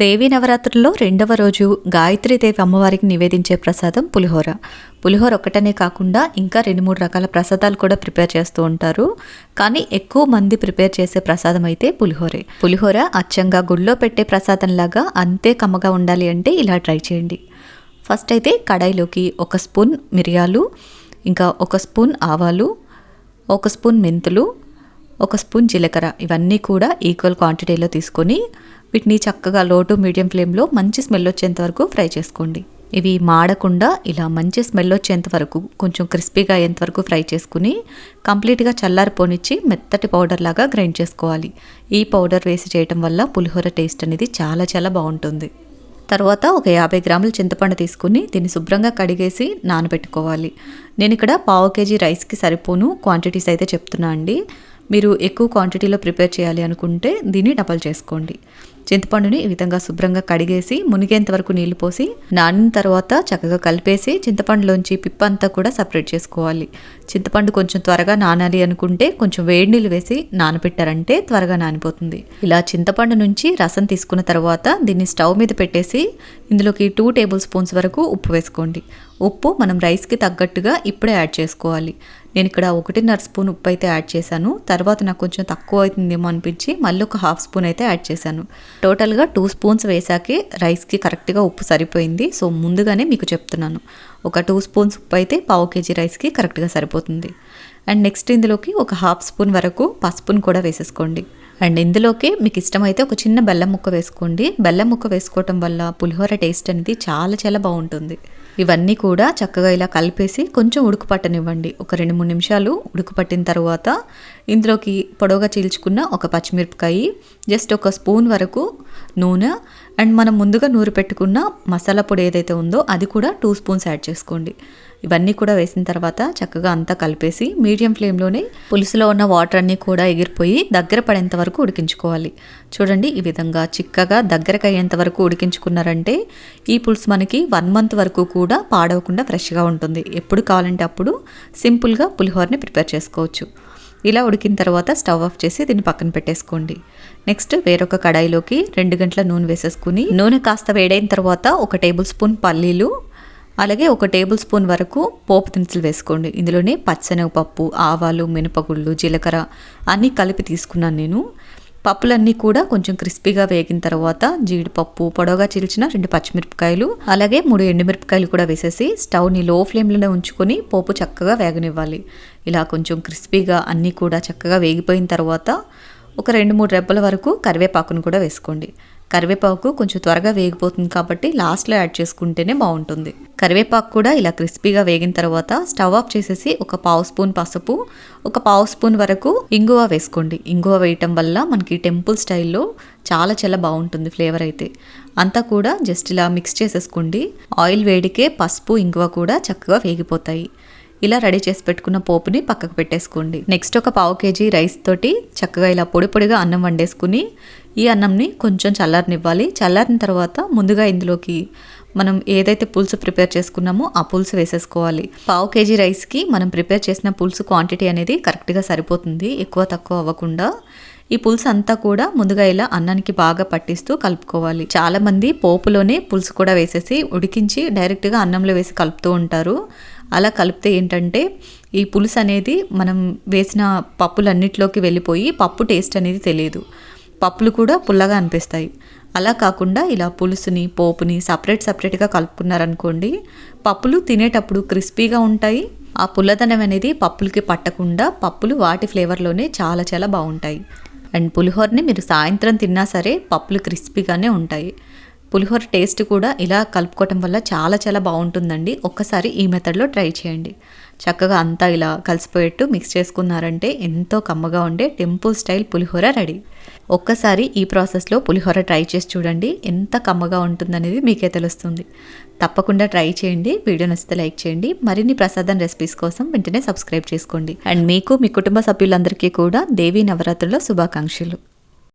దేవీ నవరాత్రుల్లో రెండవ రోజు గాయత్రీదేవి అమ్మవారికి నివేదించే ప్రసాదం పులిహోర. పులిహోర ఒక్కటనే కాకుండా ఇంకా రెండు మూడు రకాల ప్రసాదాలు కూడా ప్రిపేర్ చేస్తూ ఉంటారు. కానీ ఎక్కువ మంది ప్రిపేర్ చేసే ప్రసాదం అయితే పులిహోరే. పులిహోర అచ్చంగా గుళ్ళో పెట్టే ప్రసాదంలాగా అంతే కమ్మగా ఉండాలి అంటే ఇలా ట్రై చేయండి. ఫస్ట్ అయితే కడాయిలోకి ఒక స్పూన్ మిరియాలు ఇంకా ఒక స్పూన్ ఆవాలు ఒక స్పూన్ మెంతులు ఒక స్పూన్ జీలకర్ర. ఇవన్నీ కూడా ఈక్వల్ క్వాంటిటీలో తీసుకొని వీటిని చక్కగా లో టు మీడియం ఫ్లేమ్లో మంచి స్మెల్ వచ్చేంత వరకు ఫ్రై చేసుకోండి. ఇవి మాడకుండా ఇలా మంచి స్మెల్ వచ్చేంత వరకు కొంచెం క్రిస్పీగా అయ్యేంత వరకు ఫ్రై చేసుకుని కంప్లీట్గా చల్లారిపోనిచ్చి మెత్తటి పౌడర్ లాగా గ్రైండ్ చేసుకోవాలి. ఈ పౌడర్ వేసి చేయటం వల్ల పులిహోర టేస్ట్ అనేది చాలా చాలా బాగుంటుంది. తర్వాత ఒక యాభై గ్రాముల చింతపండు తీసుకుని దీన్ని శుభ్రంగా కడిగేసి నానబెట్టుకోవాలి. నేను ఇక్కడ పావు కేజీ రైస్కి సరిపోను క్వాంటిటీస్ అయితే చెప్తున్నా అండి. మీరు ఎక్కువ క్వాంటిటీలో ప్రిపేర్ చేయాలి అనుకుంటే దీన్ని డబల్ చేసుకోండి. చింతపండుని ఈ విధంగా శుభ్రంగా కడిగేసి మునిగేంత వరకు నీళ్ళు పోసి నానిన తర్వాత చక్కగా కలిపేసి చింతపండులోంచి పిప్ప అంతా కూడా సపరేట్ చేసుకోవాలి. చింతపండు కొంచెం త్వరగా నానాలి అనుకుంటే కొంచెం వేడి నీళ్ళు వేసి నానబెట్టారంటే త్వరగా నానిపోతుంది. ఇలా చింతపండు నుంచి రసం తీసుకున్న తర్వాత దీన్ని స్టవ్ మీద పెట్టేసి ఇందులోకి టూ టేబుల్ స్పూన్స్ వరకు ఉప్పు వేసుకోండి. ఉప్పు మనం రైస్కి తగ్గట్టుగా ఇప్పుడే యాడ్ చేసుకోవాలి. నేను ఇక్కడ ఒకటిన్నర స్పూన్ ఉప్పు అయితే యాడ్ చేశాను. తర్వాత నాకు కొంచెం తక్కువ అవుతుందేమో అనిపించి మళ్ళీ ఒక హాఫ్ స్పూన్ అయితే యాడ్ చేశాను. టోటల్గా టూ స్పూన్స్ వేసాకే రైస్కి కరెక్ట్గా ఉప్పు సరిపోయింది. సో ముందుగానే మీకు చెప్తున్నాను. ఒక టూ స్పూన్స్ ఉప్పు అయితే పావు కేజీ రైస్కి కరెక్ట్గా సరిపోతుంది. అండ్ నెక్స్ట్ ఇందులోకి ఒక హాఫ్ స్పూన్ వరకు పసుపును కూడా వేసేసుకోండి. అండ్ ఇందులోకి మీకు ఇష్టమైతే ఒక చిన్న బెల్లం ముక్క వేసుకోండి. బెల్లం ముక్క వేసుకోవటం వల్ల పులిహోర టేస్ట్ అనేది చాలా చాలా బాగుంటుంది. ఇవన్నీ కూడా చక్కగా ఇలా కలిపేసి కొంచెం ఉడుకుపట్టనివ్వండి. ఒక రెండు మూడు నిమిషాలు ఉడుకుపట్టిన తర్వాత ఇందులోకి పొడవుగా చీల్చుకున్న ఒక పచ్చిమిరపకాయ జస్ట్ ఒక స్పూన్ వరకు నూనె అండ్ మనం ముందుగా నూరు పెట్టుకున్న మసాలా పొడి ఏదైతే ఉందో అది కూడా టూ స్పూన్స్ యాడ్ చేసుకోండి. ఇవన్నీ కూడా వేసిన తర్వాత చక్కగా అంతా కలిపేసి మీడియం ఫ్లేమ్లోనే పులుసులో ఉన్న వాటర్ అన్నీ కూడా ఎగిరిపోయి దగ్గర పడేంత వరకు ఉడికించుకోవాలి. చూడండి ఈ విధంగా చిక్కగా దగ్గరకు అయ్యేంత వరకు ఉడికించుకున్నారంటే ఈ పులుసు మనకి వన్ మంత్ వరకు కూడా పాడవకుండా ఫ్రెష్గా ఉంటుంది. ఎప్పుడు కావాలంటే అప్పుడు సింపుల్గా పులిహోరని ప్రిపేర్ చేసుకోవచ్చు. ఇలా ఉడికిన తర్వాత స్టవ్ ఆఫ్ చేసి దీన్ని పక్కన పెట్టేసుకోండి. నెక్స్ట్ వేరొక కడాయిలోకి రెండు గంటల నూనె వేసేసుకుని నూనె కాస్త వేడైన తర్వాత ఒక టేబుల్ స్పూన్ పల్లీలు అలాగే ఒక టేబుల్ స్పూన్ వరకు పోపు దినుసులు వేసుకోండి. ఇందులోనే పచ్చనగపప్పు ఆవాలు మినపగుళ్ళు జీలకర్ర అన్నీ కలిపి తీసుకున్నాను నేను. పప్పులన్నీ కూడా కొంచెం క్రిస్పీగా వేగిన తర్వాత జీడిపప్పు పొడవుగా చీల్చిన రెండు పచ్చిమిరపకాయలు అలాగే మూడు ఎండుమిరపకాయలు కూడా వేసేసి స్టవ్ని లో ఫ్లేమ్లోనే ఉంచుకొని పోపు చక్కగా వేగనివ్వాలి. ఇలా కొంచెం క్రిస్పీగా అన్నీ కూడా చక్కగా వేగిపోయిన తర్వాత ఒక రెండు మూడు రెబ్బల వరకు కరివేపాకును కూడా వేసుకోండి. కరివేపాకు కొంచెం త్వరగా వేగిపోతుంది కాబట్టి లాస్ట్లో యాడ్ చేసుకుంటేనే బాగుంటుంది. కరివేపాకు కూడా ఇలా క్రిస్పీగా వేగిన తర్వాత స్టవ్ ఆఫ్ చేసేసి ఒక పావు స్పూన్ పసుపు ఒక పావు స్పూన్ వరకు ఇంగువ వేసుకోండి. ఇంగువ వేయటం వల్ల మనకి టెంపుల్ స్టైల్లో చాలా చాలా బాగుంటుంది ఫ్లేవర్ అయితే. అంతా కూడా జస్ట్ ఇలా మిక్స్ చేసేసుకోండి. ఆయిల్ వేడికే పసుపు ఇంగువ కూడా చక్కగా వేగిపోతాయి. ఇలా రెడీ చేసి పెట్టుకున్న పోపుని పక్కకు పెట్టేసుకోండి. నెక్స్ట్ ఒక పావు కేజీ రైస్ తోటి చక్కగా ఇలా పొడి పొడిగా అన్నం వండేసుకుని ఈ అన్నంని కొంచెం చల్లారనివ్వాలి. చల్లారిన తర్వాత ముందుగా ఇందులోకి మనం ఏదైతే పులుసు ప్రిపేర్ చేసుకున్నామో ఆ పులుసు వేసేసుకోవాలి. పావు కేజీ రైస్కి మనం ప్రిపేర్ చేసిన పులుసు క్వాంటిటీ అనేది కరెక్ట్గా సరిపోతుంది. ఎక్కువ తక్కువ అవ్వకుండా ఈ పులుసు అంతా కూడా ముందుగా ఇలా అన్నానికి బాగా పట్టిస్తూ కలుపుకోవాలి. చాలామంది పోపులోనే పులుసు కూడా వేసేసి ఉడికించి డైరెక్ట్గా అన్నంలో వేసి కలుపుతూ ఉంటారు. అలా కలిపితే ఏంటంటే ఈ పులుసు అనేది మనం వేసిన పప్పులన్నిటిలోకి వెళ్ళిపోయి పప్పు టేస్ట్ అనేది తెలియదు. పప్పులు కూడా పుల్లగా అనిపిస్తాయి. అలా కాకుండా ఇలా పులుసుని పోపుని సపరేట్ సపరేట్గా కలుపుకున్నారనుకోండి పప్పులు తినేటప్పుడు క్రిస్పీగా ఉంటాయి. ఆ పుల్లదనం అనేది పప్పులకి పట్టకుండా పప్పులు వాటి ఫ్లేవర్లోనే చాలా చాలా బాగుంటాయి. అండ్ పులిహోరని మీరు సాయంత్రం తిన్నా సరే పప్పులు క్రిస్పీగానే ఉంటాయి. పులిహోర టేస్ట్ కూడా ఇలా కలుపుకోవటం వల్ల చాలా చాలా బాగుంటుందండి. ఒక్కసారి ఈ మెథడ్లో ట్రై చేయండి. చక్కగా అంతా ఇలా కలిసిపోయేట్టు మిక్స్ చేసుకున్నారంటే ఎంతో కమ్మగా ఉండే టెంపుల్ స్టైల్ పులిహోర రెడీ. ఒక్కసారి ఈ ప్రాసెస్లో పులిహోర ట్రై చేసి చూడండి ఎంత కమ్మగా ఉంటుందనేది మీకే తెలుస్తుంది. తప్పకుండా ట్రై చేయండి వీడియో నచ్చితే లైక్ చేయండి మరిన్ని ప్రసాదం రెసిపీస్ కోసం వెంటనే సబ్స్క్రైబ్ చేసుకోండి. అండ్ మీకు మీ కుటుంబ సభ్యులందరికీ కూడా దేవీ నవరాత్రుల శుభాకాంక్షలు.